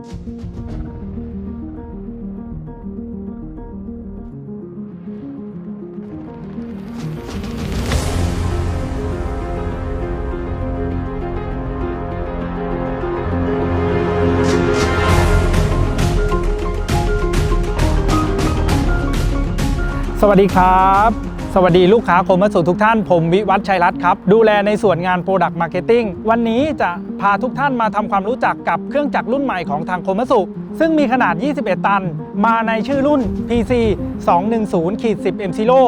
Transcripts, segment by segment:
สวัสดีครับ สวัสดีลูกค้าคมวัสดุทุกท่าน ผมวิวัฒน์ชัยรัตน์ครับ ดูแลในส่วนงาน Product Marketing วันนี้จะพาทุกท่านมาทำความรู้จักกับเครื่องจักรรุ่นใหม่ของทางคมวัสดุซึ่งมีขนาด 21 ตัน มาในชื่อรุ่น PC 210 10 M Zero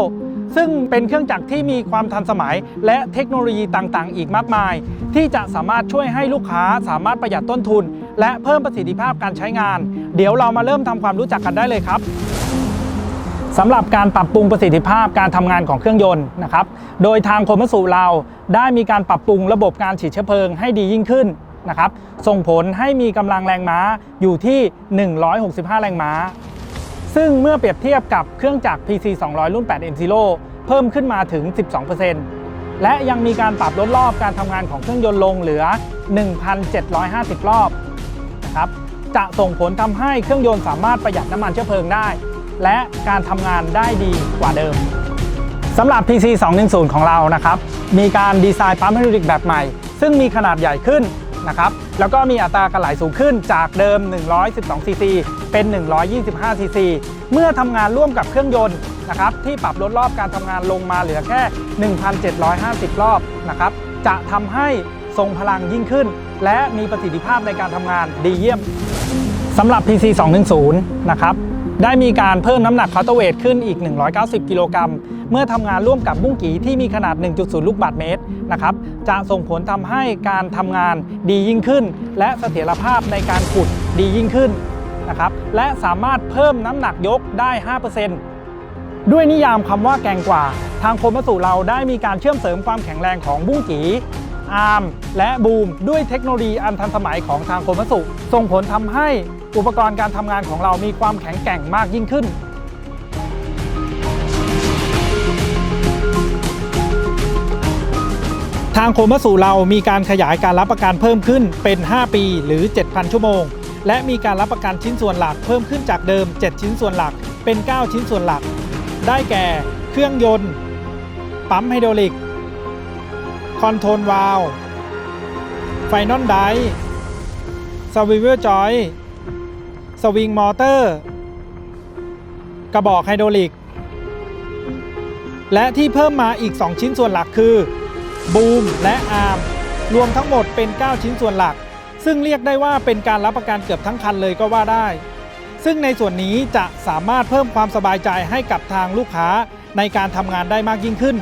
ซึ่งเป็นเครื่องจักรที่มีความทันสมัย และเทคโนโลยีต่างๆ อีกมากมาย ที่จะสามารถช่วยให้ลูกค้าสามารถประหยัดต้นทุน และเพิ่มประสิทธิภาพการใช้งาน เดี๋ยวเรามาเริ่มทำความรู้จักกันได้เลยครับ สำหรับการปรับปรุงประสิทธิภาพการทำงานของเครื่องยนต์นะครับ โดยทางคมสูเราได้มีการปรับปรุงระบบการฉีดเชื้อเพลิงให้ดียิ่งขึ้นนะครับ ส่งผลให้มีกำลังแรงม้าอยู่ที่ 165 แรงม้า ซึ่งเมื่อเปรียบเทียบกับเครื่องจักร PC 200 รุ่น 8 M Zero เพิ่มขึ้นมาถึง 12%และยังมีการปรับลดรอบการทำงานของเครื่องยนต์ลงเหลือ 1,750 รอบนะครับ จะส่งผลทำให้เครื่องยนต์สามารถประหยัดน้ำมันเชื้อเพลิงได้ และการทำงานได้ดีกว่าเดิมสำหรับ PC 210 ของเรานะครับ มีการดีไซน์ปั๊มไฮดรอลิกแบบใหม่ ซึ่งมีขนาดใหญ่ขึ้นนะครับ แล้วก็มีอัตราการไหลสูงขึ้นจากเดิม 112 ซีซี เป็น 125 ซีซี เมื่อทำงานร่วมกับเครื่องยนต์นะครับที่ปรับลดรอบการทำงานลงมาเหลือแค่ 1,750 รอบนะครับ จะทำให้ทรงพลังยิ่งขึ้น และมีประสิทธิภาพในการทำงานดีเยี่ยมสำหรับ PC 210 นะครับ ได้มีการเพิ่มน้ำหนักคาร์ตเวทขึ้นอีก 190 กิโลกรัม เมื่อทำงานร่วมกับบุ้งกีที่มีขนาด 1.0 ลูกบาศก์เมตรนะครับจะส่งผลทำให้การทำงานดียิ่งขึ้น และเสถียรภาพในการขุดดียิ่งขึ้นนะครับและสามารถเพิ่มน้ำหนักยกได้ 5%ด้วยนิยามคำว่าแกงกว่า ทางคมสดุเราได้มีการเชื่อมเสริมความแข็งแรงของบุ้งกี อาร์มและบูมด้วยเทคโนโลยีอันทันสมัยของทางคมวัสุส่งผลทำให้อุปกรณ์การทำงานของเรามีความแข็งแกร่งมากยิ่งขึ้น ทางโคมัสูเรามีการขยายการรับประกันเพิ่มขึ้นเป็น 5 ปีหรือ 7,000 ชั่วโมง และมีการรับประกันชิ้นส่วนหลักเพิ่มขึ้นจากเดิม 7 ชิ้นส่วนหลักเป็น 9 ชิ้นส่วนหลัก ได้แก่ เครื่องยนต์ ปั๊มไฮดรอลิก คอนโทรลวาลวไฟนอลไดสวิเวอร์จอย สวิงมอเตอร์ กระบอกไฮดรอลิก และที่เพิ่มมาอีก 2 ชิ้นส่วนหลักคือ บูมและอาร์ม รวมทั้งหมดเป็น 9 ชิ้นส่วนหลัก ซึ่งเรียกได้ว่าเป็นการรับประกันเกือบทั้งคันเลยก็ว่าได้ ซึ่งในส่วนนี้จะสามารถเพิ่มความสบายใจให้กับทางลูกค้าในการทำงานได้มากยิ่งขึ้น